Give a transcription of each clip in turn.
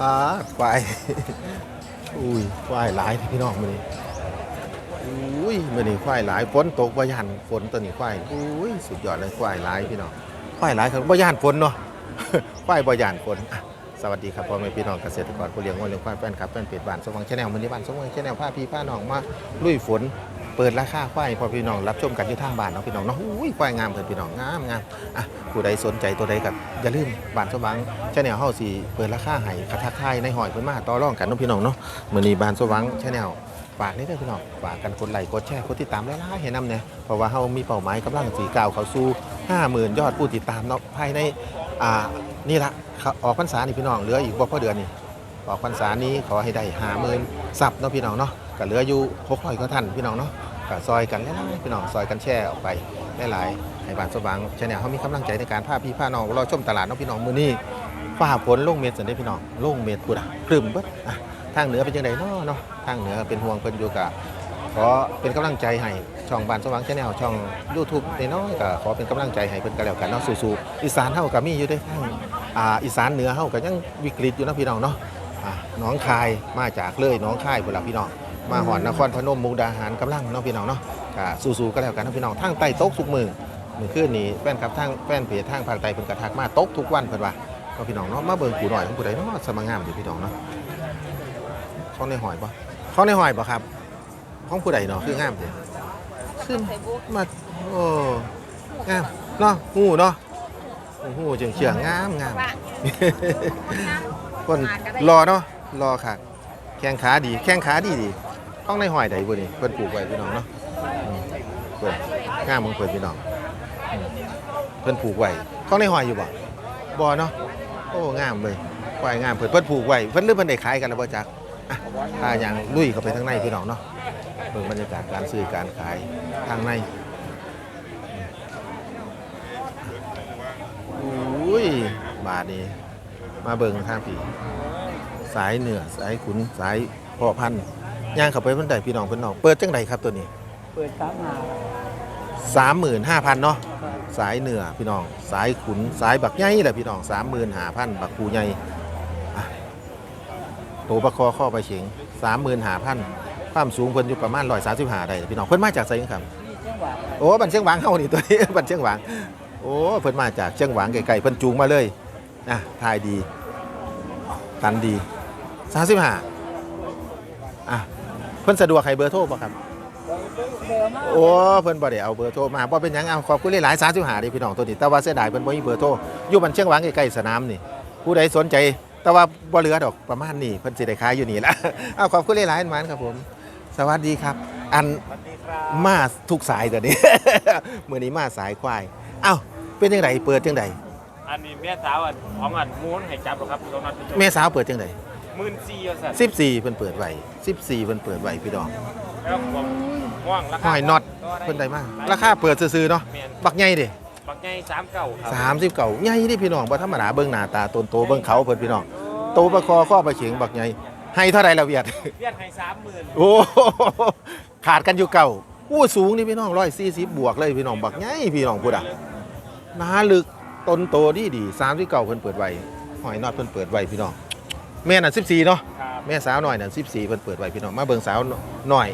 อ่าควายอุ้ยควายหลายพี่น้องมือนี้อุ้ยมือนี้ควายหลายฝนตกบ่ยันฝนตัวนี้ควายอุ้ยสุดยอดเลยควายหลายพี่น้องควายหลายครับบ่ยันฝนเนาะควายบ่ยันฝนอะสวัสดีครับพ่อแม่พี่น้องเกษตรกรผู้เลี้ยงวัวเลี้ยงควายแฟนคลับแฟนเพจบ้านสว่างแชนแนลมือนี้บ้านสว่างแชนแนลพาพี่พาน้องมาลุยฝน เปิดราคาควายพอพี่น้องรับชมกันอยู่ทางบ้านเนาะพี่น้องเนาะอุ้ยควายงามเพิ่นพี่น้องงามงามอะผู้ใดสนใจตัวใดก็อย่าลืมบ้านสว่างแชนแนลเฮาสิเปิดราคาให้กระทักทายในหอยเพิ่นมาต่อรองกันเนาะพี่น้องเนาะมื้อนี้บ้านสว่างแชนแนลฝากนี่เด้อพี่น้องฝากกันกดไลค์กดแชร์กดติดตามหลายๆให้นำเนี่ยเพราะว่าเฮามีเป้าหมายกำลังสิก้าวเขาสู่50,000 ยอดผู้ติดตามเนาะภายในอ่านี่ละเขาออกพรรษานี่พี่น้องเหลืออีกบ่พอเดือนนี่ออกพรรษานี้ขอให้ได้หาหมื่นซับเนาะพี่น้องเนาะก็เหลืออยู่หกร้อยก็ท่านพี่น้องเนาะ ก็ซอยกันหลายๆพี่น้องซอยกันแช่ออกไปหลายๆให้บ้านสว่างชาแนลเขามีกำลังใจในการพาพี่พาน้องรอชมตลาดเนาะพี่น้องมื้อนี้ฟ้าฝนลงเม็ดสันได้พี่น้องลงเม็ดพุดะครึมเบิดทางเหนือเป็นยังไงเนาะเนาะทางเหนือเป็นห่วงเพิ่นอยู่กะขอเป็นกำลังใจให้ช่องบ้านสว่างชาแนลช่อง YouTube น้อยก็ขอเป็นกำลังใจให้เพิ่นกันแล้วกันเนาะสู้ๆอีสานเฮาก็มีอยู่เด้ทางอ่าอีสานเหนือเฮาก็ยังวิกฤตอยู่นะพี่น้องเนาะน้องคายมาจากเลยน้องคายพุ่นล่ะพี่น้อง มาหอนนครพนมมุกดาหารกำลังเนาะพี่น้องเนาะก็สู้ๆก็แล้วกันเนาะพี่น้องทางใต้ตกทุกมือมือคืนนี้แฟนครับทางแฟนเพจทางภาคใต้เพิ่นกระทักมาตกทุกวันเพิ่นว่าเนาะพี่น้องเนาะมาเบิ่งกูหน่อยของผู้ใดเนาะสมางามอยู่พี่น้องเนาะเขาในหอยบ่เขาในหอยบ่ครับของผู้ใดเนาะคืองามเด้ขึ้นมาโอ้งามเนาะหูเนาะโอ้โหเฉียงเฉียงๆงามงามคนรอเนาะรอค่ะแข้งขาดีแข้งขาดีดี ต้องในหอยใดบ่นี่เพิ่นปลูกไว้พี่น้องเนาะเพิ่นงามมึงเพิ่นพี่น้องเพิ่นปลูกไว้ต้องในหอยอยู่บ่บ่เนาะโอ้งามเลยควายงามเพิ่นเพิ่นปลูกไว้เพิ่นหรือเพิ่นได้ขายกันแล้วบ่จักอะถ้าอย่างลุยเข้าไปทางในพี่น้องเนาะเบิ่งบรรยากาศการซื้อการขายทางในอุ้ยบาดนี้มาเบิ่งทางพี่สายเหนือสายขุนสายพ่อพันธุ์ ย่างเข้าไปเพิ่นได้พี่น้องเพิ่นน้องเปิดจังไดครับตัวนี้ เปิดสามหา35,000เนาะสายเหนือพี่น้อง สายขุนสายบักใหญ่แหละพี่น้อง35,000บักปูใหญ่อะโตประคอข้อไปเฉียง35,000ความสูงเพิ่นอยู่ประมาณ135ได้พี่น้องเพิ่นมาจากไสครับนี่จังหวะโอ้บันเชียงหวางเฮานี่ตัวนี้บันเชียงหวางโอ้เพิ่นมาจากเชียงหวางไกลๆเพิ่นจูงมาเลยนะทายดี ตันดี35อะ เพิ่นสะดวกให้เบอร์โทรบ่ครับเดิมมากโอ้เพิ่นบ่ได้เอาเบอร์โทรมาบ่เป็นหยังเอาขอบคุณหลายๆ35เด้พี่น้องตัวนี้แต่ว่าเสียดายเพิ่นบ่มีเบอร์โทรอยู่บันเชียงหวางใกล้ๆสนามนี่ ผู้ใดสนใจ แต่ว่าบ่เหลือดอกประมาณนี้เพิ่นสิได้ขายอยู่นี่ละ เอาขอบคุณหลายๆมันครับผม สวัสดีครับ อันสวัสดีครับมาทุกสายตัวนี้ มื้อนี้มาสายควาย เอ้าเป็นจังไดเปิดจังไดอันนี้แม่สาวอันของอันมูนให้จับหรอครับตรงนั้นแม่สาวเปิดจังได หมื่นสี่สัตว์14เพิ่นเปิดไว้14เพิ่นเปิดไว้พี่น้องแล้วผมง่วงราคาห้อยน็อตเพิ่นได้มาราคาเปิดซื่อๆเนาะแมนบักใหญ่เด้บักใหญ่สามเก่าครับสามสิบเก่าใหญ่นี่พี่น้องบ่ธรรมดาเบิ่งหน้าตาตนโตเบิ่งเขาเพิ่นพี่น้องโตประคอข้อประเฉียงบักใหญ่ให้เท่าใดละเวียดเรียกให้สามหมื่นโอ้โหขาดกันอยู่เก่าอู้สูงนี่พี่น้อง140บวกเลยพี่น้องบักใหญ่พี่น้องพูดอะหนาลึกต้นโตดีดี30เก่าเพิ่นเปิดไว้หอยนอดเพิ่นเปิดไว้พี่น้อง แม่น่ะ14เนาะครับแม่สาวหน่อยนั่น14เพิ่นเปิดไว้พี่น้องมาเบิ่งสาวหน่อย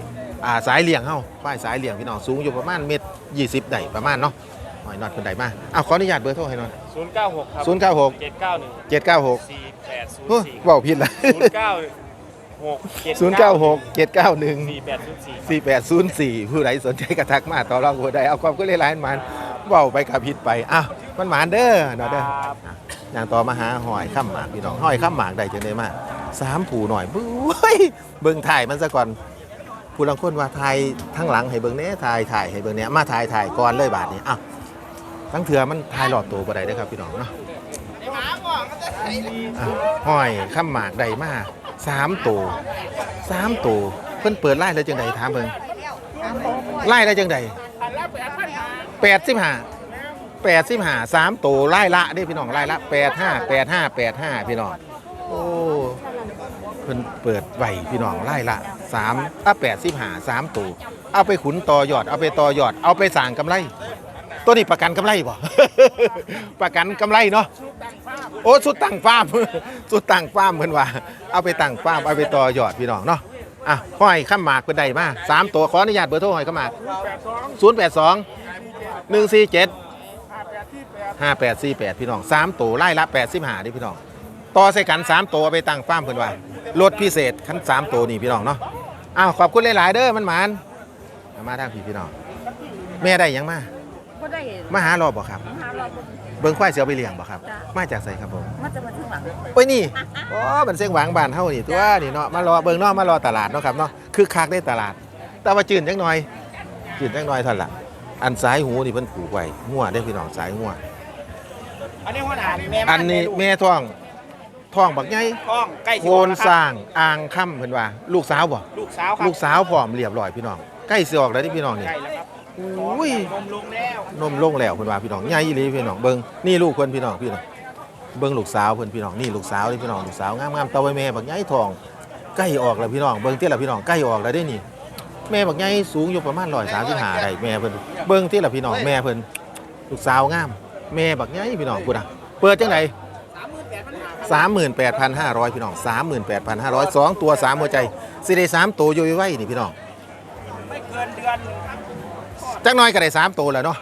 อ่าสายเลี้ยงเฮาป้ายสายเลี้ยงพี่น้องสูงอยู่ประมาณเมตร20ได้ประมาณเนาะหอยนอดเพิ่นได้มาอ้าวขออนุญาตเบอร์โทรให้หน่อยศูนย์เก้าหกครับศูนย์เก้าหกเจ็ดเก้าหนึ่งเจ็ดเก้าหกสี่แปดศูนโอ้ย์สี่เว้าผิดละศูนย์เก้าหกศูนย์เก้าหกเจ็ดเก้าหนึ่งสี่แปดศูนย์สี่สี่แปดศูนย์สี่ผู้ใดสนใจกระทักมาต่อรองผู้ใดเอาความก็เลยร้ายมัน เว้าไปกับผิดไปอ้าวมันหมานเด้อเนาะเด้อครับอะอย่างต่อมาหาหอยข้ามหมากพี่น้องหอยข้ามหมากได้จังได้มาสามผูหน่อยบุ้ยเบิ่งถ่ายมันซะก่อนผู้ลังคนว่าถ่ายทั้งหลังให้เบิ่งเนี้ยถ่ายถ่ายให้เบิ่งเนี้ยมาถ่ายถ่ายก่อนเลยบาทนี้อ้าวทั้งเถื่อมันถ่ายรอบตัวบ่ได้เด้อครับพี่น้องเนาะอะหอยข้ามหมากได้มาสามตัวสามตัวเพิ่นเปิดไล่เลยจังไดถามเบิ่งไล่ได้จังได แปดสิบห้าแปดสิบห้าสามตัวไล่ละเด้พี่น้องไล่ละแปดห้าแปดห้าแปดห้าพี่น้องโอ้เพิ่นเปิดไหวพี่น้องไล่ละสามอะแปดสิบห้าสามตัวเอาไปขุนต่อยอด เอาไปต่อยอด เอาไปสั่งกำไร ตัวนี้ประกันกำไรบ่ ประกันกำไรเนาะโอ้สุดตั้งฟาร์มสุดตั้งฟาร์มเพิ่นว่า เอาไปตั้งฟาร์มเอาไปต่อยอดพี่น้องเนาะอะห้อยข้ามหมากเพิ่นได้มาสามตัวขออนุญาตเบอร์โทรห้อยข้ามหมากศูนย์แปดสอง 082 147 5848พี่น้องสามตัวไล่ละ85นี่พี่น้องต่อใส่กันสามตัวเอาไปตั้งฟาร์มเพิ่นว่ารถพิเศษคันสามตัวนี่พี่น้องเนาะอ้าวขอบคุณหลายๆเด้อมันหมานเอามาทางพี่พี่น้องแม่ได้หยังมาก็ได้มาหารอบบ่ครับหาเราก็เบิ่งควายเสียวไปเลี้ยงบ่ครับจ้ะมาจากไสครับผมมันจะมาถึงหลังโอ้ยนี่อ๋อมันเสียงหวางบ้านเฮานี่ตัวนี่เนาะมารอเบิ่งเนาะมารอตลาดเนาะครับเนาะคือคักได้ตลาด แต่ว่าจืดจังหน่อยจืดจังหน่อยเท่านั้นล่ะ อันสายหูนี่เพิ่นผูกไว้งัวได้อพี่น้องสายงัวอันนี้หัวหน้าแม่อันนี้แม่ท้องท้องบักใหญ่ท้องใกล้โคนสร้างอ่างค่ำเพิ่นว่า ลูกสาวบ่ลูกสาวครับลูกสาวพร้อมเรียบร้อยพี่น้องใกล้สิออกแล้วที่พี่น้องนี่ ใกล้แล้วครับอุ้ย นมลงแล้วนมลงแล้วเพิ่นว่าพี่น้องใหญ่อีหลีพี่น้องเบิ่งนี่ลูกเพิ่นพี่น้องพี่น้องเบิ่งลูกสาวเพิ่นพี่น้องนี่ลูกสาวนี่พี่น้องลูกสาวงามๆเตาไว้แม่บักใหญ่ทองใกล้ออกแล้วพี่น้องเบิ่งเตี้ยละพี่น้องใกล้ออกแล้วได้นี่ แม่บักใหญ่สูงอยู่ประมาณ135ได้แม่เพิ่นเบิ่งเตี้ยละพี่น้องแม่เพิ่นลูกสาวงาม แม่บักใหญ่พี่น้องพูดอะเปิดจังได38,500พี่น้อง38,500สองตัวสามหัวใจสิได้สามตัวอยู่ไว้นี่พี่น้องไม่เกินเดือนหนึ่งครับจักหน้อยก็ได้สามตัวแล้วเนาะ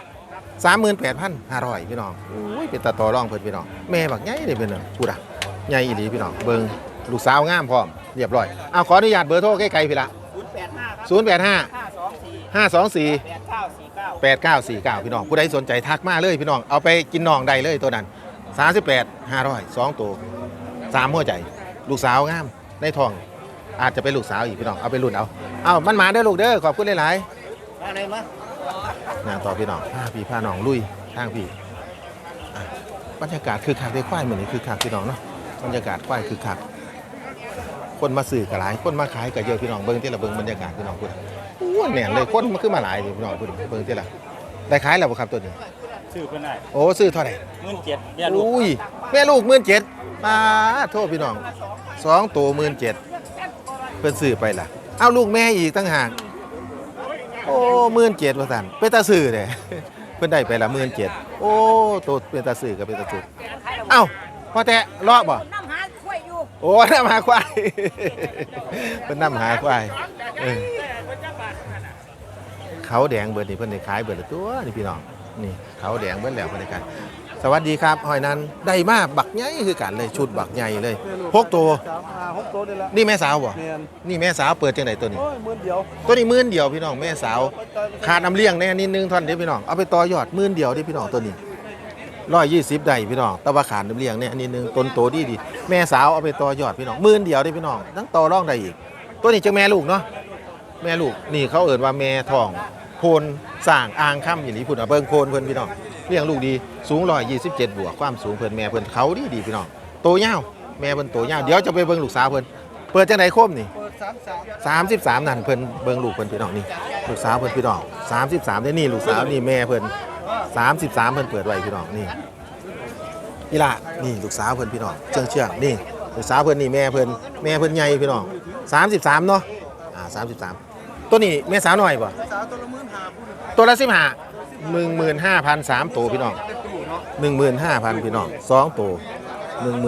สามหมื่นแปดพันห้าร้อยพี่น้องอุ้ยเป็นตาต่อรองเพิ่นพี่น้องแม่บักใหญ่เลยเพิ่นน่ะพูดอะใหญ่อีหลีพี่น้องเบิ่งลูกสาวงามพร้อมเรียบร้อยเอาขออนุญาตเบอร์โทรใกล้ๆพี่ละ ศูนย์แปดห้าครับ085ห้าสองสี่524แปดเก้าสี่เก้า8949พี่น้องผู้ใดสนใจทักมาเลยพี่น้องเอาไปกินน่องได้เลยตัวนั้น38 500 2ตัว3หัวใจ ลูกสาวงามในท้อง อาจจะเป็นลูกสาวอีกพี่น้องเอาไปรุ่นเอาเอามันมาเด้อลูกเด้อขอบคุณหลายๆอะไรมะงานต่อพี่น้องพาพี่พาน้องลุยทางพี่อะบรรยากาศคือคักได้ควายเหมือนนี่คือคักพี่น้องเนาะบรรยากาศควายคือคัก คนมาซื้อกับหลาย คนมาขายกับเยอะพี่น้องเบิ้งที่ละเบิ้งบรรยากาศพี่น้องพูดอ้วนแน่นเลยคนมาขึ้นมาหลายเลยพี่น้องพูดเบิ้งที่ละได้ขายแล้วบ่ครับตัวนี้ ซื้อเพื่อนได้โอ้ซื้อเท่าไหร่เงินเจ็ดเนี่ยลูกอุ้ยแม่ลูกหมื่นเจ็ดมาโทษพี่น้องสองตัวหมื่นเจ็ดเพิ่นซื้อไปล่ะเอาลูกแม่อีกตั้งหากโอ้หมื่นเจ็ดว่าสันเป็นตาซื้อเลยเพิ่นได้ไปละหมื่นเจ็ดโอ้ตัวเป็นตาซื้อกับเป็นตาซื้อเอ้าพอแต่เลาะบ่ โอ้น้ำหาควายเป็นน้ำหาควายเออเขาแดงเบิดนี่เพิ่นได้ขายเบิดละตัวนี่พี่น้องนี่เขาแดงเบิดแล้วเพิ่นได้ขายสวัสดีครับหอยนันได้มาบักใหญ่คือกันเลยชุดบักใหญ่เลยพกตัวสามห้าหกตัวนี่ละนี่แม่สาวบ่เนียนนี่แม่สาวเปิดจังไดตัวนี้ โอ้ยหมื่นเดียวตัวนี้หมื่นเดียวพี่น้องแม่สาวขาดน้ำเลี้ยงแน่นิดนึงท่อนเดียวพี่น้องเอาไปต่อยอดหมื่นเดียวเดิพี่น้องตัวนี้ ร้อยยี่สิบได้พี่น้อง แต่ว่าขาดน้ำเลี้ยงเนี่ยอันิดนึงต้นโตดีดีแม่สาวเอาไปต่อยอดพี่น้องหมื่นเดียวเดิพี่น้องทั้งต่อร่องได้อีก ตัวนี้จังแม่ลูกเนาะแม่ลูกนี่เขาเอ่นว่าแม่ทองโพนสร้างอ่างค่ำอย่างนี้พุ่นเอาเบิ่งโพนเพิ่อนพี่น้องเลี้ยงลูกดีสูงร้อยยี่สิบเจ็ดบวกความสูงเพิ่อนแม่เพิ่อนเขาดีดีพี่น้องโตยาวแม่เพิ่นโตยาวเดี๋ยวจะไปเบิ่งลูกสาวเพิ่นเปิดจังไดโคมนี่เปิดสามสามนั่นเพิ่นเบิ่งลูกเพิ่นพี่น้องนี่ลูกสาวเพิ่นพี่น้อง33นี่นี่ลูกสาวนี่แม่เพิ่น 33เพิ่นเปิดไว้พี่น้องนี่นี่ล่ะนี่ลูกสาวเพิ่นพี่น้องเชื่องเชื่องนี่ลูกสาวเพิ่นนี่แม่เพิ่นแม่เพิ่นใหญ่พี่น้อง33เนาะอ่า33ตัวนี้แม่สาวน้อยบ่สาวตัวละหมื่นห้าพูดตัวละ15 15,000 3ตัวพี่น้อง15,000พี่น้องสองตัว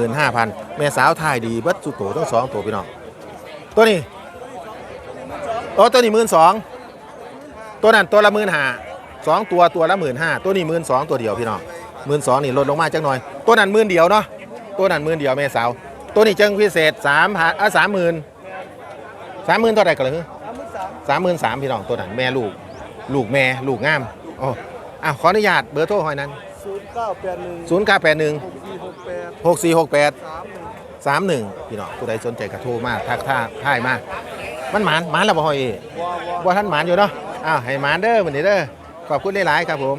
15,000แม่สาวทายดีเบิดสุโตทั้งสองตัวพี่น้องตัวนี้โอ้ตัวนี้หมื่นสองตัวนั้นตัวละหมื่นห้า สองตัวตัวละหมื่นห้าตัวนี้หมื่นสองตัวเดียวพี่น้องหมื่นสองนี่ลดลงมาจักหน่อย ตัวนั้นหมื่นเดียวเนาะตัวนั้นหมื่นเดียวแม่สาว ตัวนี้จังพิเศษสามพันอะสามหมื่นสามหมื่นเท่าไหร่กันเลยสามหมื่นสามสามหมื่นสามพี่น้องตัวนั้นแม่ลูก ลูกแม่ลูกงามโอ้อะขออนุญาตเบอร์โทรหอยนั้นศูนย์เก้าแปดหนึ่งศูนย์เก้าแปดหนึ่งหกสี่หกแปดหกสี่หกแปดสามหนึ่งสามหนึ่งพี่น้องผู้ใดสนใจกระโทรมาทักท่าท่ายมามันหมานหมานแล้วบ่หอยเอ๋ว้าวว้าวว่าท่านหมานอยู่เนาะอ้าวให้หมานเด้อวันนี้เด้อ ขอบคุณหลาย ๆ ครับผม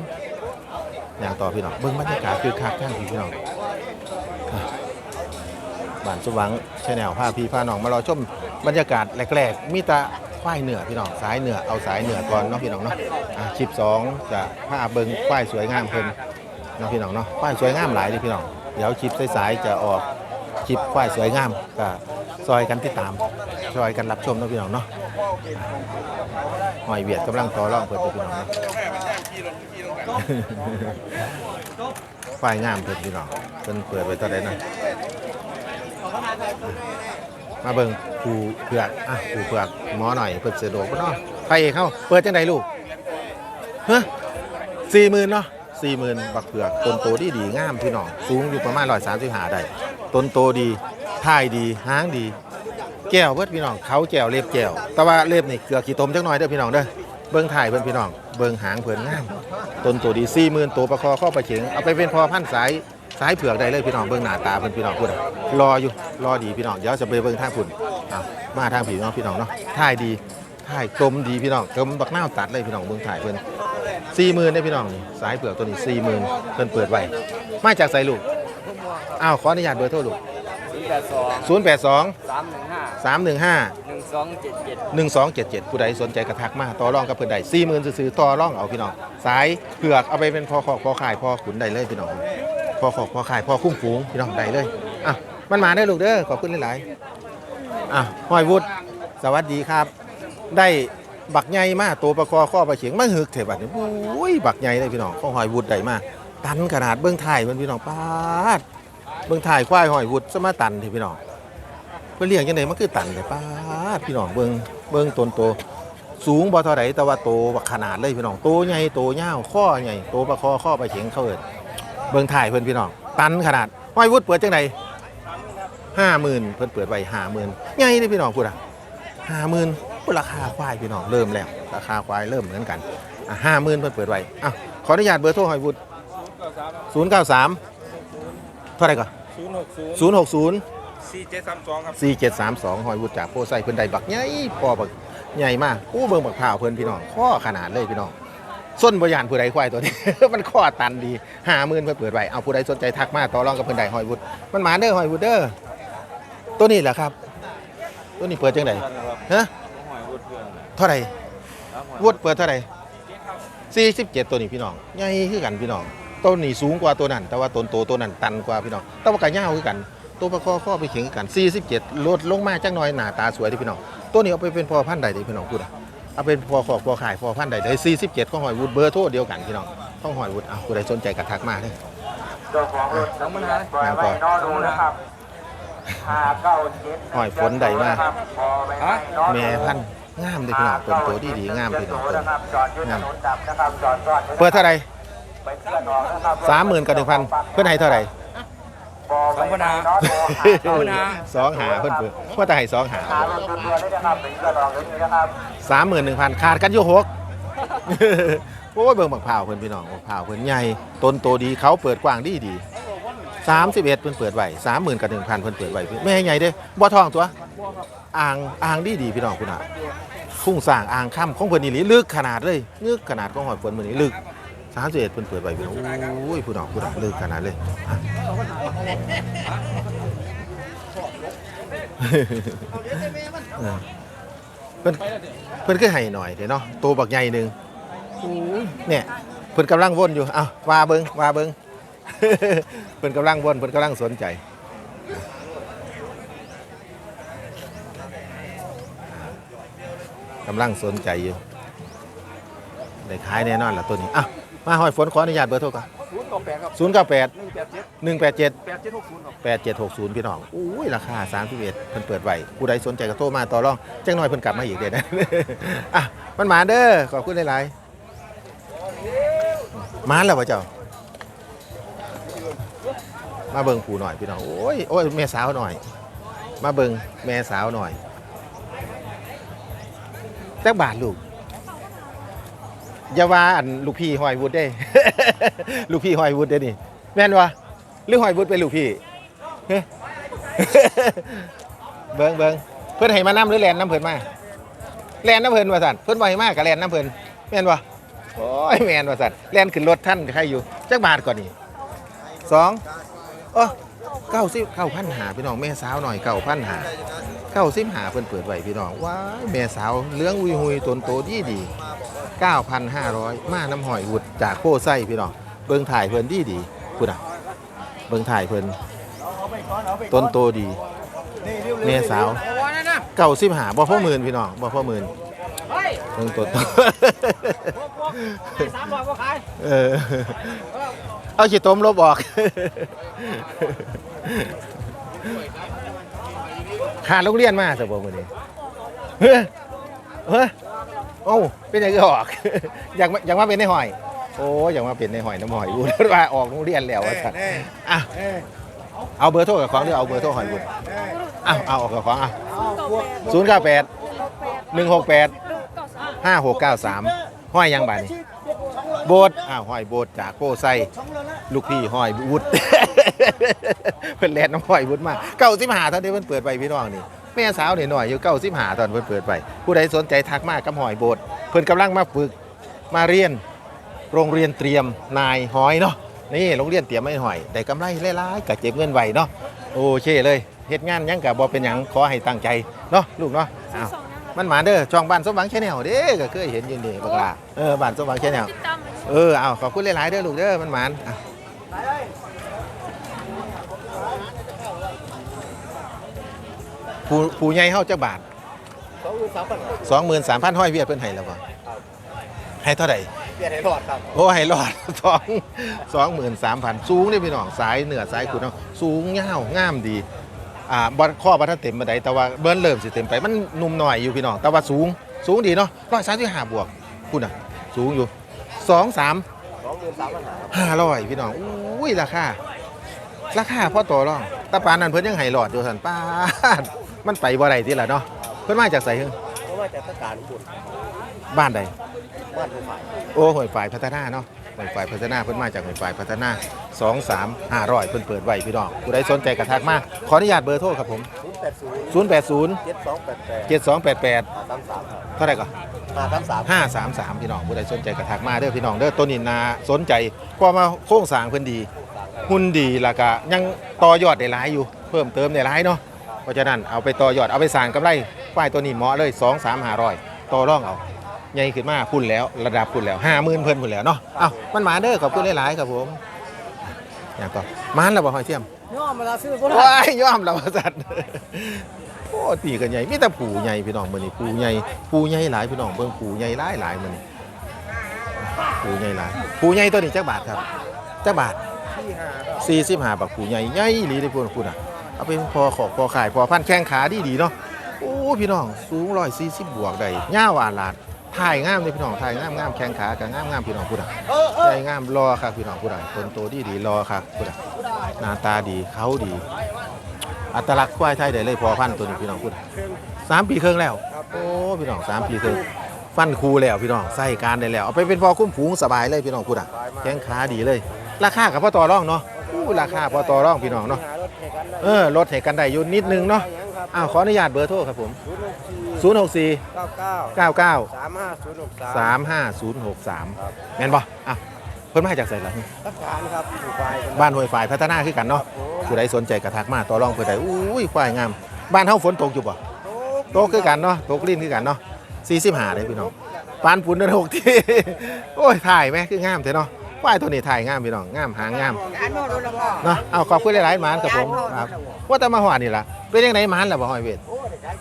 อย่างต่อพี่น้องเบิ่งบรรยากาศคือคักข้างพี่น้องบ้านสว่างชแนลพาพี่พาน้องมารอชมบรรยากาศแรก ๆ มีตาควายเหนือพี่น้องสายเหนือเอาสายเหนือก่อนเนาะพี่น้องเนาะอะคลิปสองจะพาเบิ่งควายสวยงามเพิ่นเนาะพี่น้องเนาะควายสวยงามหลายเลยพี่น้องเดี๋ยวคลิปสายๆจะออกคลิปควายสวยงามก็ซอยกันติดตามซอยกันรับชมเนาะพี่น้องเนาะ หอยเวียดกำลังต่อรองเปิดตัวพี่น้องเนาะควายงามเพิ่นพี่น้องเพิ่นเปิดไว้เท่าไหร่นะมาเบิ่งผูเผือกอะผูเผือกหมอหน่อยเพิ่นสะดวกบ่เนาะใครเอกเฮาเปิดจังไดลูกฮะ40,000เนาะ40,000บักเผือกต้นโตดีดีงามพี่น้องสูงอยู่ประมาณ135ได้ต้นโตดีท่ายดีหางดี แก้วเบิดพี่น้องเขาแก้วเล็บแก้วแต่ว่าเล็บนี่เกลือขี้ตมจักหน่อยเด้อพี่น้องเด้อเบิ่งถ่ายเพิ่นพี่น้องเบิ่งหางเพิ่นงามต้นตัวดี40,000ตัวประคอข้อประเฉงเอาไปเป็นพอพันสายสายเผือกได้เลยพี่น้องเบิ่งหน้าตาเพิ่นพี่น้องพูดอะรออยู่รอดีพี่น้องเดี๋ยวจะไปเบิ่งทางพุ่นอะมาทางพี่น้องพี่น้องเนาะถ่ายดีถ่ายกลมดีพี่น้องกลมบักหน้าตัดเลยพี่น้องเบิ่งถ่ายเพิ่น40,000ได้พี่น้องนี่สายเผือกตัวนี้40,000เพิ่นเปิดไว้มาจากไสลูกอ้าวขออนุญาตเบอร์โทรลูก แปดสอง082 สามหนึ่งห้า315 หนึ่งสองเจ็ดเจ็ด1277 ผู้ใดสนใจกระทักมาต่อรองกับเพิ่นได้40,000ซื้อๆต่อรองเอาพี่น้องสายเผือกเอาไปเป็นพอขอกพอขายพอขุนได้เลยพี่น้องพอขอกพอขายพอคุ้มฝูงพี่น้องได้เลยอะมันมาได้อลูกเด้อขอบคุณหลายๆอะห้อยวุฒิสวัสดีครับ ได้บักใหญ่มาตัวประคอข้อประเฉียงมาหึกเถอะบัดนี้โอ้ยบักใหญ่เลยพี่น้องข้อหอยวุฒิได้มาตันขนาดเบื้องถ่ายมันพี่น้องปาด เบื้องถ่ายควายหอยวุฒิสมาตันเถอะพี่น้องเพื่อเลี้ยงจังไดมันคือตันแต่ป้าพี่น้องเบิ่งเบิ่งตนโตสูงบ่เท่าไหร่แต่ว่าโตบักขนาดเลยพี่น้องโตใหญ่โตยาวข้อใหญ่โตประคอข้อไปเฉียงเขาเอิดเบิ่งถ่ายเพิ่อนพี่น้องตันขนาดหอยวุฒิเปิดจังไดห้าหมื่นเพิ่นเปิดไว้ห้าหมื่นใหญ่เลยพี่น้องพูดอะห้าหมื่นราคาควายพี่น้องเริ่มแล้วราคาควายเริ่มเหมือนกันห้าหมื่นเพิ่นเปิดไว้อะขออนุญาตเบอร์โทรหอยวุฒิศูนย์ เก้าสามเท่าไหร่ก่อนศูนย์หกศูนย์ศูนย์หกศูนย์สี่เจ็ดสามสองครับ4732หอยวุฒิจากโพไซเพิ่นได้บักใหญ่พอบักใหญ่มากอู้เบิ่งบักพร้าวเพิ่นพี่น้องข้อขนาดเลยพี่น้องส้นบ่ยานผู้ใดควายตัวนี้ มันข้อตันดี50,000เพิ่นเปิดไว้เอาผู้ใดสนใจทักมาต่อรองกับเพิ่นได้หอยวุฒิมันหมาเด้อหอยวุฒิเด้อตัวนี้แหละครับ ตัวนี้เปิดจังไดฮะหอยวุฒิเพื่อนเท่าไหร่ครับหอยวุฒิเปิดเท่าไหร่47ตัวนี้พี่น้องใหญ่คือกันพี่น้อง ต้นนี้สูงกว่าตัวนั้นแต่ว่าต้นโตตัวนั้นตันกว่าพี่น้องแต่ว่าก็ยาวคือกัน ตัวประคอข้อไปเข็งกัน 47ลดลงมาจักหน่อยหน้าตาสวยที่พี่น้องตัวนี้เอาไปเป็นพอพันธุ์ใดที่พี่น้องพูดอะเอาเป็นพอขอกพอขายพอพันธุ์ใดได้47ของหอยวุฒิเบอร์โทรเดียวกันพี่น้องของหอยวุฒิอะผู้ใดสนใจกระทักมาเลยสองปัญหางานก่อนดูนะครับห้าเก้าเจ็ดหอยฝนใดมาฮะแม่พันธุ์งามเลยพี่น้องต้นโตดีดีๆงามพี่น้องต้นจอดอยู่ถนนดำนะครับจอดจอดเปิดเท่าไหร่ สามหมื่นกับหนึ่งพันเพื่อนให้เท่าไหร่สองปัญหาสองหาสองหาเพื่อนเปิดเพื่อแต่ให้สองหาขาลงทุนเรือได้นะครับเป็นเพื่อนน้องเลยนะครับสามหมื่นหนึ่งพันขาดกันอยู่หกโอ้ยเบิ่งบักพร้าวเพิ่นพี่น้องบักพร้าวเพิ่นใหญ่ต้นโตดีเขาเปิดกว้างดีดีสามสิบเอ็ดเพิ่นเปิดไว้สามหมื่นกับหนึ่งพันเพิ่นเปิดไว้แม่ใหญ่เด้บ่ทองตัวอ่างอ่างดีดีพี่น้องคุณน่ะพุ่งสร้างอ่างค่ำของเพิ่นนี่หลีลึกขนาดเลยลึกขนาดของหอยเพิ่นมื้อนี้ลึก สามสิบเอ็ดเพิ่นเปิดไว้พี่น้องโอ้ยพี่น้องพี่น้องลึกขนาดเลยอะเออเพิ่นเพิ่นคือให้หน่อยเด้เนาะโตบักใหญ่หนึงเนี่ยเพิ่นกำลังวนอยู่เอ้าว่าเบิ่งว่าเบิ่งเพิ่นกำลังวนเพิ่นกำลังสนใจกำลังสนใจอยู่ได้ขายแน่นอนล่ะตัวนี้อะ มาหอยฝนขออนุญาตเบอร์โทรก่อนศูนย์เก้าแปดครับ098หนึ่งแปดเจ็ด187แปดเจ็ดหกศูนย์ครับ8760พี่น้องอุ้ยราคา31เพิ่นเปิดไว้ผู้ใดสนใจก็โทรมาต่อรองจังหน่อยเพิ่นกลับมาอีกเด้นะอะมันมาเด้อขอบคุณหลายๆมาแล้ววะเจ้า มาเบิ่งผู้หน่อยพี่น้องโอ้ยโอ้ยแม่สาวหน่อย มาเบิ่งแม่สาวหน่อยจักบาทลูก อย่าว่าอันลูกพี่หอยวุฒเด้ ลูกพี่หอยวุฒเด้นี่ แม่นวะหรือหอยวุฒเป็นลูกพี่เฮ้เบิ่งเบิ่งเพิ่อนให้มานํหรือแลนน้ำเพิ่นมาแลนน้ำเพิ่นว่าสันเพิ่อนบ่ให้มาก็แลนน้ำเพิ่นแม่นบ่โอ้ยแม่นว่าสันแลนขึ้นรถท่านใครอยู่จักบาทก่อนนี่สองโอ้เก้าสิบเก้าพันหาพี่น้องแม่สาวหน่อยเก้าพันหาเก้าสิบหาเพิ่นเปิดไว้พี่น้องว้ายแม่สาวเลื้องอุยหุยตนโตดีดี เก้าพันห้าร้อยมาน้ำหอยวุดจากโพไส้พี่น้องเบิ่งถ่ายเพิ่นดีดีพุ่นอะเบิ่งถ่ายเพิ่นต้นโตดีแม่สาวเก่าสิบหาบ่พ่อหมื่นพี่น้องบ่พ่อหมื่นเบิ่งตัวโตเออเอาขี้ต้มลบออกขาดโรงเรียนมาสบมื้อนี้เฮ้ยเฮ้ย โอ้าเป็นไงก็ออก อยากมาอยากมาเป็นในหอย โอ้อยากมาเป็นในหอยน้ำหอยบุญว่าออกโรงเรียนแล้วว่าซั่นอะเอาเบอร์โทรกับของหรือเอาเบอร์โทรหอยบุญอ้าวเอาออกกับของอะศูนย์เก้าแปดหนึ่งหกแปดห้าหกเก้าสามห้อยยังบาดนี้โบสถ์อ้าวห้อยโบสถ์จากโพไซลูกพี่ห้อยวุฒิเพิ่นแลนน้ำห้อยวุฒิมาเก้าสิบหาตอนนี้เพิ่นเปิดไปพี่น้องนี่ แม่สาวนี่หน่อยอยู่เก้าสิบหาตอนเพิ่นเปิดไป ผู้ใดสนใจทักมากกับหอยโบสเพิ่นกำลังมาฝึกมาเรียนโรงเรียนเตรียมนายหอยเนาะนี่โรงเรียนเตรียมไม่หอยได้กำไรหลายๆก็เก็บเงินไวเนาะโอเคเลยเฮ็ดงานยังก็บ่เป็นหยังขอให้ตั้งใจเนาะลูกเนาะอ้าวมันหมาเด้อช่องบ้านสมหวังแชนแนลเด้ก็เคยเห็นอยู่นี่บักลาเออบ้านสมหวังแชนแนลติดตามมันเออเอาขอบคุณหลายๆเด้อลูกเด้อมันหมานอะ ผู้ผู้ใหญ่เฮาจักบาทสองหมื่นสามพัน23,000ห้อยเวียดเพิ่นให้แล้วบ่ให้เท่าใด เปลี่ยนให้รอดครับโอ้ให้รอด สอง23,000สูงเด้อพี่น้องสายเหนือสายขุดเนาะสูงยาวงามดีอ่าบ่ข้อบ่ทันเต็มปานใดแต่ว่าเบิ่นเริ่มสิเต็มไปมันหนุ่มหน่อยอยู่พี่น้องแต่ว่าสูงสูงดีเนาะ135บวกคุณน่ะ สูงอยู่2 3สองหมื่นสามพันหาห้าร้อยพี่น้องอุ้ยราคาราคาพ่อตัวร้องแตาปานนั้นเพิ่นยังให้หลอดอยู่สันป้าด มันไปบ่ได้ที่ละเนาะเพิ่นมาจากไสเฮงเพราะว่าจะต้องการบุญบ้านใดบ้านผู้ฝ่ายโอ้ห่วยฝ่ายพัฒนาเนาะห่วยฝ่ายพัฒนาเพิ่นมาจากห่วยฝ่ายพัฒนา2 3 500เพิ่นเปิดไว้พี่น้องผู้ใดสนใจกระทักมาขออนุญาตเบอร์โทรครับผมศูนย์แปดศูนย์080เจ็ดสองแปดแปด7288สามสามเท่าไหร่ก่อนห้าสามสาม533 พี่น้องผู้ใดสนใจกระทักมาเด้อพี่น้องเด้อตัวนี้นาสนใจเพราะว่าโครงสร้างเพิ่นดี หุ้นดีแล้วก็ยังต่อยอดได้หลายอยู่ เพิ่มเติมได้หลายเนาะ เพราะฉะนั้นเอาไปต่อยอดเอาไปสร้างกำไรฝ่ายตัวนี้เหมาะเลย 2 3 500ต่อรองเอาใหญ่ขึ้นมาพุ่นแล้วระดับพุ่นแล้ว50,000เพิ่นพุ่นแล้วเนาะเอ้ามันมาเด้อขอบคุณหลายๆครับผมอย่างต่อมานแล้วบ่หอยเทียมย่อมเวลาซื้อก็ได้ว้ายยอมแล้วว่าสัตว์โอ้ตีกันใหญ่มีแต่ผูใหญ่พี่น้องมื้อนี้ผูใหญ่ผูใหญ่หลายพี่น้องเบิ่งผูใหญ่หลายหลายมื้อนี้ผูใหญ่หลายผูใหญ่ตัวนี้จักบาทครับจักบาทที่ห้าครับ45บักผูใหญ่ใหญ่อีหลีเด้อพุ่นพุ่นน่ะ เอาเป็นพอขอพอขายพอพันแข้งขาดีดีเนาะโอ้พี่น้องสูง140บบวกได้ยาวอาลาดถ่ายงามเลยพี่น้องถ่ายงามงามแข้งขาก็งามงามพี่น้องพุ่นน่ะใหญ่งามรอครับพี่น้องพุ่นน่ะต้นโตดีดีรอครับพุ่นน่ะหน้าตาดีเขาดี อัตลักษณ์ควายไทยได้เลยพอพันตัวนี้พี่น้องพุ่นสามปีครึ่งแล้ว โอ้พี่น้องสามปีครึ่งฟันคูแล้วพี่น้องใส่การได้แล้วเอาไปเป็นพอคุ้มผูงสบายเลยพี่น้องพุ่นอะแข้งขาดีเลย ราคากับพ่อต่อรองเนาะ อู้ราคาพ่อต่อรองพี่น้องเนาะหารถแข่งกันได้เออลดให้กันได้อยู่นิดนึงเนาะอ้าวขออนุญาตเบอร์โทรครับผมศูนย์หกสี่064เก้าเก้า99สามห้าศูนย์หกสาม35 063ครับแม่นบ่อะเพิ่นมาจากไสล่ะทักการครับผู้ฝ่ายบ้านห้วยฝ่ายพัฒนาคือกันเนาะผู้ใดสนใจกระทักมาต่อรองเพิ่นได้อุ้ยควายงาม บ้านเฮาฝนตกอยู่บ่โตกคือกันเนาะโตกลิ้นคือกันเนาะ45เลยพี่น้องปานปุ่นนรกที่โอ้ยถ่ายไหมคืองามแท้เนาะ ควายตัวนี้ถ่ายงามพี่น้องงามหางงามอันโน้นรู้แล้วพ่อเนาะเอาขอบคุณหลายๆหมานครับผมครับว่าแต่มาหอดนี่ล่ะเป็นจังไดหมานล่ะบ่หอยเวท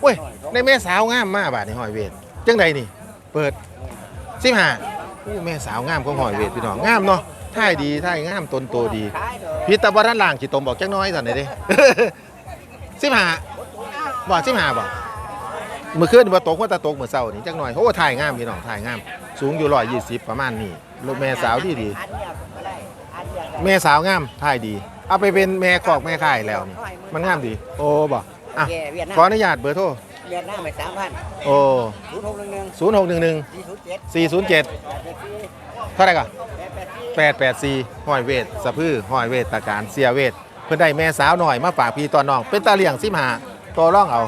โอ้ยในแม่สาวงามมาบาดนี่หอยเวทจังไดนี่ เปิด15อู้แม่สาวงามของหอยเวทพี่น้องงามเนาะถ่ายดีถ่ายงามตนโตดีพี่ตะบ่ด้านล่างสิตมบอกจักหน้อยสั่นได้เด้15บ่15บ่มื้อคืนบ่ตกว่าแตะตกมื้อเช้านี่จักหน่อยโอ้ถ่ายงามพี่น้องถ่ายงาม สูงอยู่120ประมาณนี้ ลูกแม่สาวที่ดีแม่สาวงามถ่ายดี เอาไปเป็นแม่คอกแม่ข่ายแล้วนี่มันงามดี โอ้บ่อะแกเวียดนาขอมอนุญาตเบอร์โทรเวียดนามไปสามพันโอ้ศูนย์หกหนึ่งหนึ่ง0611สี่ศูนย์เจ็ด407เท่าไหร่ก่อน แปดแปดสี่884ห้อยเวทสะพือห้อยเวทตาการเสียเวท เพิ่นได้แม่สาวหน่อยมาฝากพี่ตอนน้อง เป็นตาเลี้ยง15ตัวร่องเอา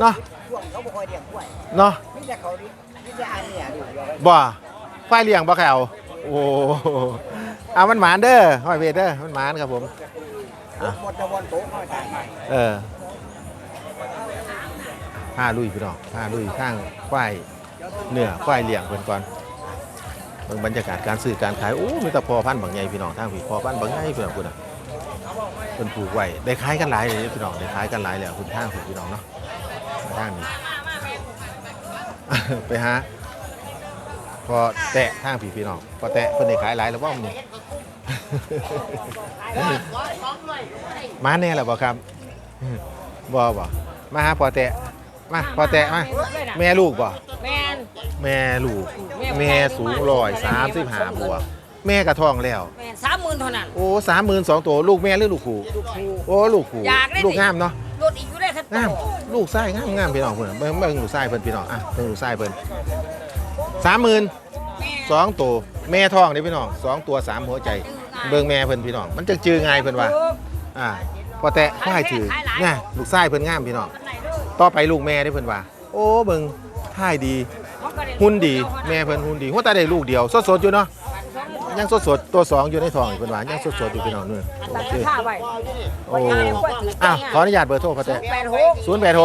เนาะ ช่วงเขาบ่ค่อยเลี้ยงกล้วยเนาะมีแต่เขาดิมีแต่อันเนี่ยดูเดียวบ่ควายเลี้ยงบ่แขว โอ้เอามันหมานเด้อห้อยเวทเด้อมันหมานครับผมหมดตะวันโตค่อยตายเออผ้าลุยพี่น้องผ้าลุยข้างควายเนื้อควายเลี้ยงเพิ่นก่อนเบิ่งบรรยากาศการซื้อการขายโอ้มีต่พอพันบางใหญ่พี่น้องทางพี่พอพันบางใหญ่พี่น้องพุ่นน่ะเพิ่นผูกไว้ได้ขายกันหลายเลยพี่น้องได้ขายกันหลายแล้วคุณทางพี่น้องเนาะทางนี้ไปหา พอแตะทางพี่พี่น้องพอแตะเพิ่นได้ขายหลายแล้วบ่มื้อนี้มาแน่แล้วบ่ครับบ่บ่มาหาพอแตะมาพอแตะมาแม่ลูกบ่แม่นแม่ลูก แม่สูงร้อยสามสิบห้าบวกแม่กระท้องแล้วแม่นสามหมื่นเท่านั้นโอ้สามหมื่นสองตัวลูกแม่หรือลูกคู่ลูกครูโอ้ลูกคู่อยากได้ดิลูกงามเนาะรถอีกอยู่ได้ครับงามลูกไส้งามงามพี่น้องเพิ่นเบิ่งเบิ่งลูกไส้เพิ่นพี่น้องอะเบิ่งลูกไส้เพิ่น สามหมื่นสองตัวแม่ท้องนี่พี่น้องสองตัวสามหัวใจ เบิ่งแม่เพิ่นพี่น้อง มันจังจือง่ายเพิ่นว่าอ่าพอแต่ควายถือเนี่ยลูกไส้เพิ่นงามพี่น้องต่อไปลูกแม่ได้เพิ่นว่า โอ้เบิ่งท่ายดี หุ่นดีแม่เพิ่นหุ่นดีหัวตาได้ลูกเดียวสดๆอยู่เนาะ ยังสดๆตัวสองอยู่ในท้องอีกเพิ่นว่ายังสดๆอยู่พี่น้องนู่นอันโอตัดเคค่าไว้โอ้อ้าวขออนุญาตเบอร์โทรพอแต่แปดห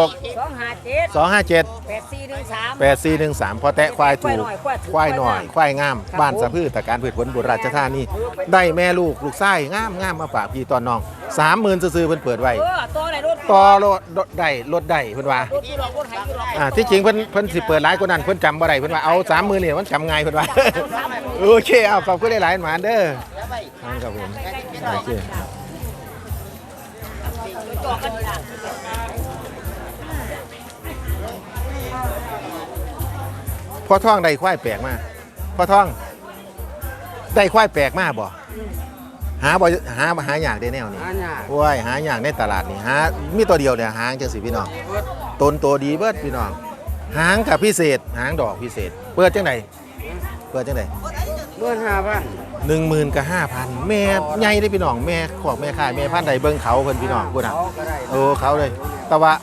ก086สองห้าเจ็ด257แปดสี่หนึ่งสาม8413พอแตะควายถูกควายหน่อยควายงาม บ้านสะพืชตะการพืชผลบุรีราชธานีได้แม่ลูกลูกไส้งามงามมาฝากพี่ตอนน้อง 30,000ซื้อๆเพิ่นเปิดไว้เออตัวไหนรถต่อรถรถได้รถได้เพิ่นว่า รถที่รถรถไถที่รถอ่าที่จริงเพิ่นเพิ่นสิเปิดหลายกว่านั้นเพิ่นจำบ่ได้เพิ่นว่าเอา30,000นี่มันจำง่ายเพิ่นว่า โอเคเอาขอบคุณหลายๆหมานเด้อครับผมโอเคจอดกันจ้ะพ่อท่องได้ควายแปลกมาพ่อท่องได้ควายแปลกมาบ่ หาบ่หาหาอยากได้แนวนี้อันน่ะโอ้ยหาอยากในตลาดนี่หามีตัวเดียวเนี่ยหางจังสิพี่น้องต้นตัวดีเบิดพี่น้องหางกับพิเศษ หางดอกพิเศษ เปิดจังไดเปิดจังไดเมื่อห้าพันหนึ่งหมื่นกับห้าพันแม่ใหญ่ได้พี่น้องแม่ขอกแม่ขายแม่พันธุ์ใดเบิ่งเขาเพิ่นพี่น้องพูดน่ะเขาก็ได้โอ้เขาเลย แต่ว่า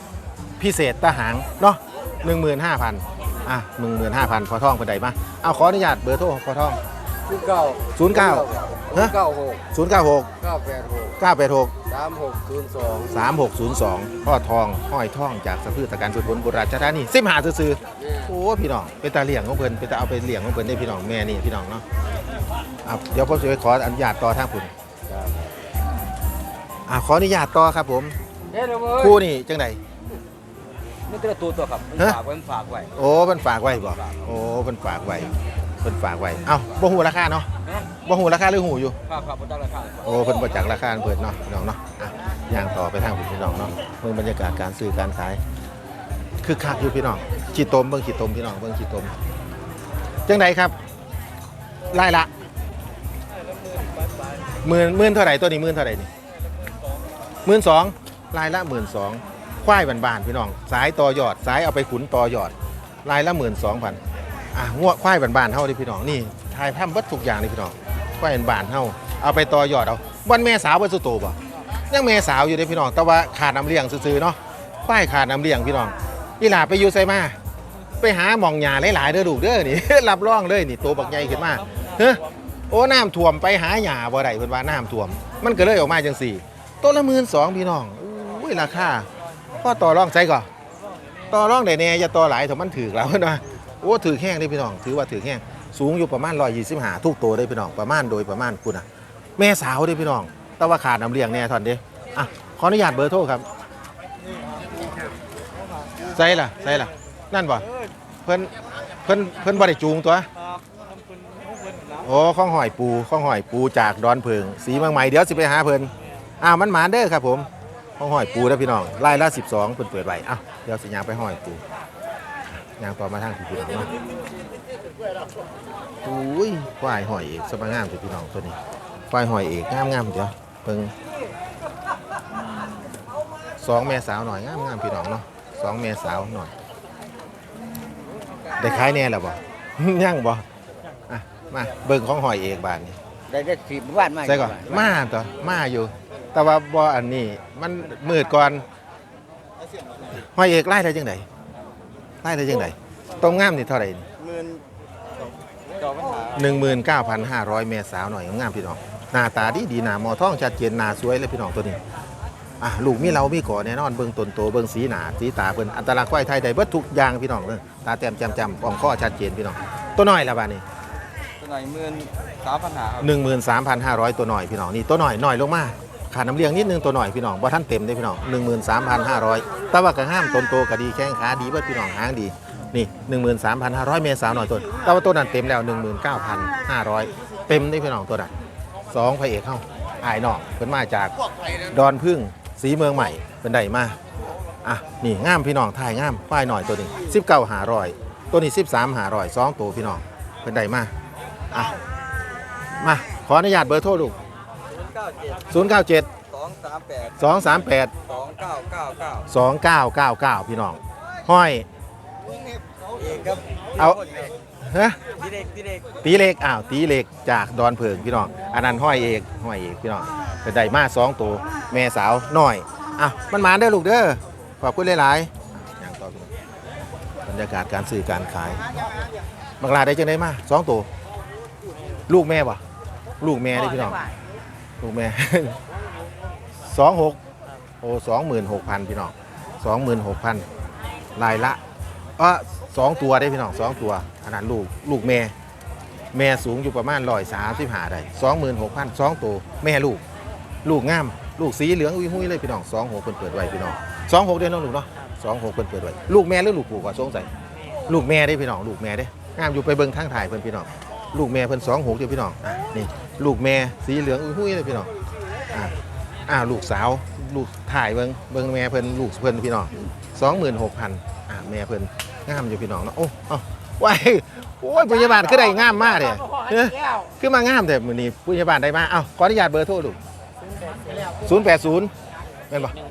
พิเศษตะหางเนาะหนึ่งหมื่นห้าพันอะหนึ่งหมื่นห้าพันพอท่องเพิ่นใดมาเอาขออนุญาตเบอร์โทรพอท่องคือเก้าศูนย์เก้า ฮะเก้าหกศูนย์เก้าหกเก้าแปดหกเก้าแปดหกสามหกศูนย์สองสามหกศูนย์สองพ่อทองห้อยท่องจากสะพืชตะการสุดผลบุรีราชธานีสิมหาซื้อๆโอ้พี่น้องเป็นตาเลี้ยงของเพิ่นเป็นตาเอาไปเลี้ยงของเพิ่นได้พี่น้องแม่นี่พี่น้องเนาะอะเดี๋ยวผมจะไปขออนุญาตต่อทางคุณอะขออนุญาตต่อครับผมเฮ้ยเดี๋ยวเว้ยคู่นี่จังได ไม่ตัวตัวตัวครับมันฮะ ฝากไว้มันฝากไว้ โอ้เพิ่นฝากไว้บ่โอ้เพิ่นฝากไว้ เพิ่นฝากไว้เอ้าบ่ฮู้ราคาเนาะบ่ฮู้ราคาหรือฮู้อยู่ฝากฝากบนตั้งราคาโอ้เพิ่นบ่จักราคาเพิ่นเนาะพี่น้องเนาะอะย่างต่อไปทางพี่น้องเนาะเบิ่งบรรยากาศการซื้อการขายคือคักอยู่พี่น้องขี้ตมเบิ่งขี้ตมพี่น้องเบิ่งขี้ตมจังไดครับไล่ละหมื่นหมื่นเท่าไหร่ตัวนี้หมื่นเท่าไหร่นี่หมื่นสองลายละหมื่นสองควายบานๆพี่น้อง สายต่อยอด สายเอาไปขุนต่อยอด ลายละหมื่นสองพัน อะงวดควายบานๆเฮาดิพี่น้องนี่ทายทำเบิดทุกอย่างเลยพี่น้องควายบานๆเฮาเอาไปต่อยอดเอาวันแม่สาวเบิดสุดโตบ่ยังแม่สาวอยู่เด้พี่น้องแต่ว่าขาดน้ำเลี้ยงซื่อๆเนาะควายขาดน้ำเลี้ยงพี่น้องอีหลาไปอยู่ไสมาไปหาหมองหญ้าหลายๆเด้อลูกเด้อนี่ รับรองเลยนี่โตบักใหญ่ขึ้นมาเฮ้โอ้น้ำท่วมไปหาหญ้าบ่ได้เพิ่นว่าน้ำท่วม มันก็เลยออกมาจังสี่ตัวละ12,000พี่น้องอุ้ยราคาพอต่อรองใส่ก่อนต่อรองได้แน่อย่าต่อหลายถ้ามันถือแล้วเพิ่นว่า โอ้ถือแห้งเด้พี่น้อง ถือว่าถือแห้งสูงอยู่ประมาณ125ทุกตัวเด้พี่น้องประมาณโดยประมาณคุณน่ะแม่สาวเด้พี่น้อง แต่ว่าขาดน้ำเลี้ยงแน่ทอนเด้อะขออนุญาตเบอร์โทรครับใส่ล่ะใส่ล่ะนั่นบ่เพิ่นเพิ่นเพิ่นบ่ได้จูงตัวโอ้ข้องหอยปูข้องหอยปูจากดอนเพิงสีเมืองใหม่เดี๋ยวสิไปหาเพิ่นอ้าวมันหมานเด้อครับผมข้องหอยปูเด้พี่น้องไล่ละ12เพิ่นเปิดไว้อ้าวเดี๋ยวสิย่าไปหอยปู ย่างต่อมาทางพี่น้องเนาะอุ้ยควายหอยเอกสมางามสิพี่น้องตัวนี้ควายหอยเอกงามๆเดี๋ยวเพิ่งสองแม่สาวหน่อยงามๆพี่น้องเนาะสองแม่สาวหน่อยได้ขายแน่แล้วบ่ยังบ่อะมาเบิ่งของหอยเอกบาทนี่ได้ได้สิบบ้านมาใส่ก่อนมาต่อมาอยู่ แต่ว่าบ่อันนี้มันมืดก่อนหอยเอกไล่ได้จังได ไล่ได้จังไดตรงงามนี่เท่าไหร่นี่หมื่นจอปัญหาหนึ่งหมื่นเก้าพันห้าร้อยเมตรสาวหน่อยงามพี่น้องหน้าตาดีดีหน้าหมอท้องชัดเจนหน้าสวยเลยพี่น้องตัวนี้อะลูกมีเรามีก่อแน่นอนเบิ่งตนโตเบิ่งสีหน้าสีตาเพิ่นอัตลักษณ์ควายไทยได้เบิดทุกอย่างพี่น้องเลยตาแต้มแจ่มจำอ่องข้อชัดเจนพี่น้องตัวน้อยละบาดนี้ตัวไหนหมื่นสามปัญหาครับหนึ่งหมื่นสามพันห้าร้อยตัวหน่อยพี่น้องนี่ตัวหน่อยหน่อยลงมา ขาดน้ำเลี้ยงนิดนึงตัวหน่อยพี่น้องว่าท่านเต็มได้พี่น้องหนึ่งหมื่นสามพันห้าร้อยแต่ว่าก็ห้ามตนโตก็ดีแข้งขาดีเบิดพี่น้องหางดีนี่13,500 เมษาวหน่อยตัวแต่ว่าตัวนั้นเต็มแล้ว 19,500 เต็มนี่พี่น้องตัวนั้นสองพระเอกเข้าอายนอกเพิ่นมาจากดอนพึ่งสีเมืองใหม่เป็นไดมาอะนี่งามพี่น้องถ่ายงามควายหน่อยตัวนี้19,500ตัวนี้ 13,500สองตัวพี่น้องเพิ่นไดมาอะมาขออนุญาตเบอร์โทรลูก เก้าเจ็ด097 สองสามแปด238 สองเก้าเก้าเก้า2999 พี่น้อง ห้อย เอกครับเอา ฮะ ดีเด็กดีเด็กตีเล็กอ้าวตีเล็กจากดอนเพิงพี่น้องอันนั้นห้อยเอกห้อยเอกพี่น้องเป็นได้มาสองตัวแม่สาวน้อยอะมันมาเด้อลูกเด้อขอบคุณหลายๆอย่างต่อพี่น้องบรรยากาศการซื้อการขายบังลาได้จังได้มาสองตัวลูกแม่ปะลูกแม่ได้พี่น้อง ลูกแม่ สองหกโอ้สองหมื่นหกพันพี่น้องสองหมื่นหกพันลายละเออสองตัวได้พี่น้องสองตัวอันนั้นลูกลูกแม่ แม่สูงอยู่ประมาณร้อยสามสิบห้าได้สองหมื่นหกพันสองตัวแม่ลูก ลูกงาม ลูกสีเหลืองอุ้ยหุ้ยเลยพี่น้องสองหกเพิ่นเปิดไว้พี่น้องสองหกเดือนน้องลูกเนาะสองหกเพิ่นเปิดไว้ลูกแม่หรือลูกปู่ก็สงสัยลูกแม่ได้พี่น้องลูกแม่ได้งามอยู่ไปเบิ่งทางถ่ายเพิ่นพี่น้องลูกแม่เพิ่นสองหกเดียวพี่น้องอะนี่ ลูกแม่สีเหลืองอุ้ยหุ้ยเลยพี่น้องอะอ่าลูกสาวลูกถ่ายเบิ่งเบิ่งแม่เพิ่นลูกเพิ่นพี่น้องสองหมื่นหกพันอะแม่เพิ่นงามอยู่พี่น้องเนาะโอ้เอ้าว้ายโอ้ยพยาบาลคือได้งามมากเลยเอ้ยคือมางามแต่มื้อนี้ผู้ใหญ่บ้านได้มาเอ้าขออนุญาตเบอร์โทรลูก080แม่นบ่หนึ่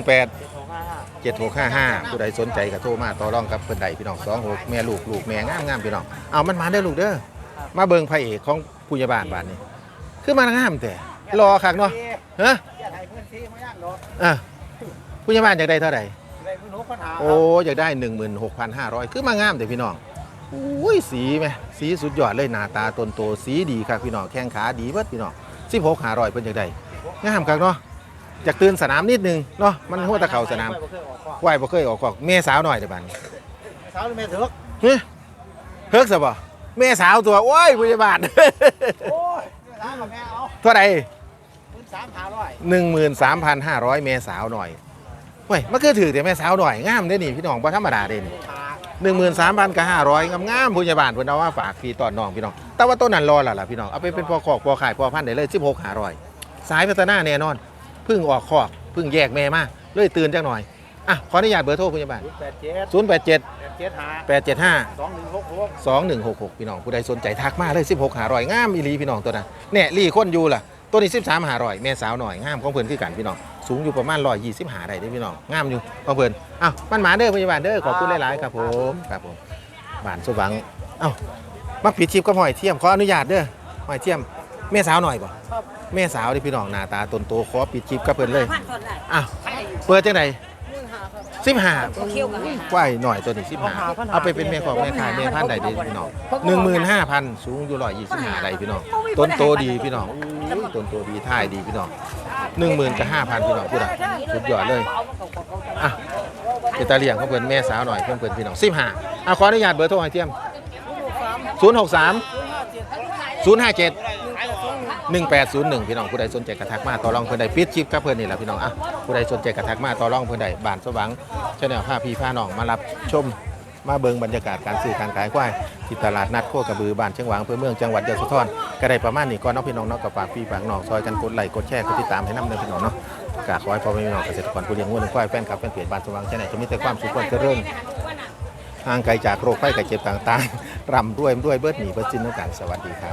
งแปด718เจ็ดหกห้าห้า7655ผู้ใดสนใจก็โทรมาต่อรองกับเพิ่นใดพี่น้อง26แม่ลูกลูกแม่งามงามพี่น้องเอามันมาเด้อลูกเด้อมาเบิ่งพระเอกของ ผู้ใหญ่บ้านบ้านนี้ คือมางามแต่รอคักเนาะฮะอยากให้พื้นที่มาย่างดอกอะผู้ใหญ่บ้านอยากได้เท่าไหร่เลยพื้นหกปัญหาโอ้อยากได้ 16,500 คือมางามแต่พี่น้องอุ้ยสีไหมสีสุดยอดเลยหน้าตาตนโตสีดีครับพี่น้องแข้งขาดีเบิดพี่น้อง16,500เพิ่นอยากได้งามครับเนาะจากตื่นสนามนิดนึงเนาะมันหัวตะเข่าสนามไม่เคยออกข้อไหวบ่เคยออกกอกแม่สาวหน่อยเด้อบัดนี้สาวหรือแม่เถือกเฮ้ยเพิกซะบ่ แม่สาวตัว โอ้ยผู้ใหญ่บ้านโอ้ยแม่สาวกับแม่เอาเท่าไหร่พื้นสามหาร้อย13,500แม่สาวหน่อยเว้ยมันคือถือแต่แม่สาวหน่อยงามเด้อนี่พี่น้องบ่ธรรมดาเด้นี่หาหนึ่งหมื่นสามพันกับห้าร้อยงามๆผู้ใหญ่บ้านเพิ่นเอามาฝากพี่ตอนน้องพี่น้อง แต่ว่าต้นนั้นรอและล่ะพี่น้อง เอาไปเป็นพอคอกพอขายพอพันธุ์ได้เลยสิบหกหาร้อยสายพัฒนาแน่นอนเพึ่งออกคอกเพึ่งแยกแม่มาเลยตื่นจักหน่อย อะ ขออนุญาตเบอร์โทรผู้ใหญ่บ้านศูนย์แปดเจ็ด0 8 7แปดเจ็ด หา8 7 5สองหนึ่งหกหก2 1 6 6พี่น้องผู้ใดสนใจทักมาเลย16หาร้อยงามอีหลีพี่น้องตัวนั้นเนี่ยรีคนอยู่ล่ะตัวนี้13หาร้อยแม่สาวหน่อยงามของเพิ่นคือกันพี่น้องสูงอยู่ประมาณ120หาได้เด้อพี่น้องงามอยู่ของเพิ่นอ้าวมันหมาเด้อผู้ใหญ่บ้านเด้อขอบคุณหลายๆครับผมครับผมบ้านสว่างเอ้ามาปิดชิปกับหอยเทียมขออนุญาตเด้อหอยเทียมแม่สาวหน่อยบ่แม่สาวที่พี่น้องหน้าตาตนโตขอปิดชิปกับเพิ่นเลยพันคนได้อ้าวเปิดจังได สิบห้าเคี่ยวกันกว้ายหน่อยตัวนี้สิบห้าเอาไปเป็นแม่ของแม่ขายแม่พันธุ์ใดดีพี่น้องหนึ่งหมื่นห้าพันสูงอยู่ร้อยยี่สิบห้าใดพี่น้องต้นโตดีพี่น้องอู้ต้นโตดีท่ายดีพี่น้องหนึ่งหมื่นกับห้าพันพี่น้องพูดอะสุดยอดเลยอะเป็นตาเลี้ยงของเพิ่นแม่สาวหน่อยเพิ่นเพิ่นพี่น้องสิบห้าอะขออนุญาตเบอร์โทรหอยเทียมศูนย์หกสาม057 1801 พี่น้องผู้ใดสนใจกระทักมาต่อรองเพื่อนใดปิดคลิปกับเพื่อนนี่แหละพี่น้องอะผู้ใดสนใจกระทักมาต่อรองเพื่อนใดบานสว่างชาแนลผ้าพี่ผ้าน้องมารับชมมาเบิงบรรยากาศการซื้อการขายควายที่ตลาดนัดโคกระบือบ้านเชียงหวางอำเภอเมืองจังหวัดยโสธรก็ได้ประมาณนี้ก่อนเนาะพี่น้องเนาะกับฝากพี่ฝากน้องซอยกันกดไลค์กดแชร์กดติดตามให้น้ำเด้อพี่น้องเนาะกาขอให้พ่อแม่พี่น้องเกษตรกรผู้เลี้ยงวัวเลี้ยงควายแฟนคลับแฟนเพจบ้านสว่างชาแนลจะมีแต่ความสุขความเจริญห่างไกลจากโรคภัยไข้เจ็บต่างๆร่ำรวยด้วยเบิดหนีเบิดสิ้นต้องการสวัสดีครับ